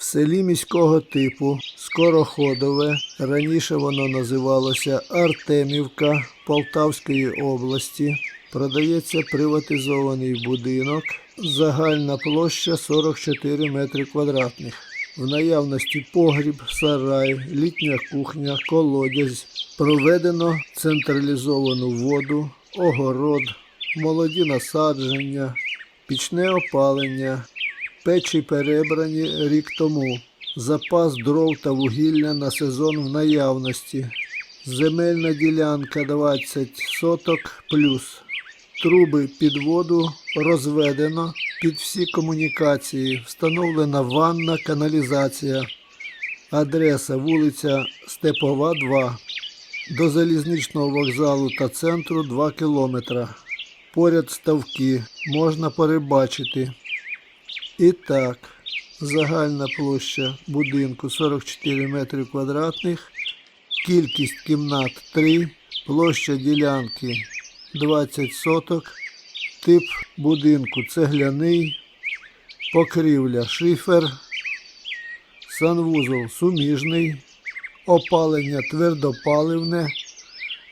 В селі міського типу Скороходове, раніше воно називалося Артемівка Полтавської області, продається приватизований будинок, загальна площа 44 метри квадратних. В наявності погріб, сарай, літня кухня, колодязь. Проведено централізовану воду, огород, молоді насадження, пічне опалення, печі перебрані рік тому. Запас дров та вугілля на сезон в наявності. Земельна ділянка 20 соток плюс. Труби під воду розведено під всі комунікації. Встановлена ванна, каналізація. Адреса вулиця Степова, 2. До залізничного вокзалу та центру 2 кілометра. Поряд ставки можна перебачити. І так, загальна площа будинку 44 метри квадратних, кількість кімнат 3, площа ділянки 20 соток, тип будинку цегляний, покрівля шифер, санвузол суміжний, опалення твердопаливне,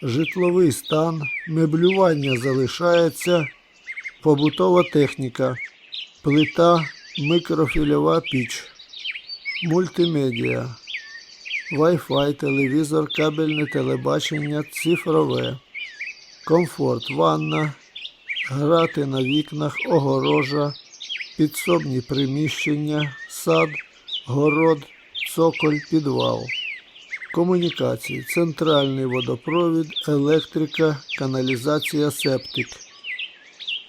житловий стан, меблювання залишається, побутова техніка, плита, микрофільова піч, мультимедіа, Wi-Fi, телевізор, кабельне телебачення, цифрове, комфорт, ванна, грати на вікнах, огорожа, підсобні приміщення, сад, город, цоколь, підвал. Комунікації, центральний водопровід, електрика, каналізація, септик.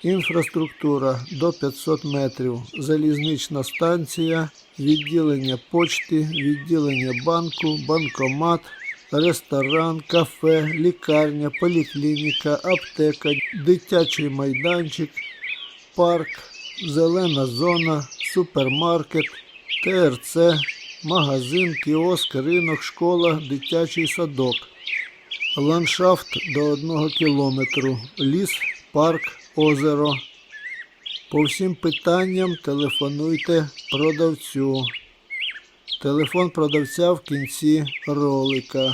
Інфраструктура до 500 метрів, залізнична станція, відділення почти, відділення банку, банкомат, ресторан, кафе, лікарня, поліклініка, аптека, дитячий майданчик, парк, зелена зона, супермаркет, ТРЦ, магазин, кіоск, ринок, школа, дитячий садок. Ландшафт до одного кілометру. Ліс, парк, озеро. По всім питанням телефонуйте продавцю. Телефон продавця в кінці ролика.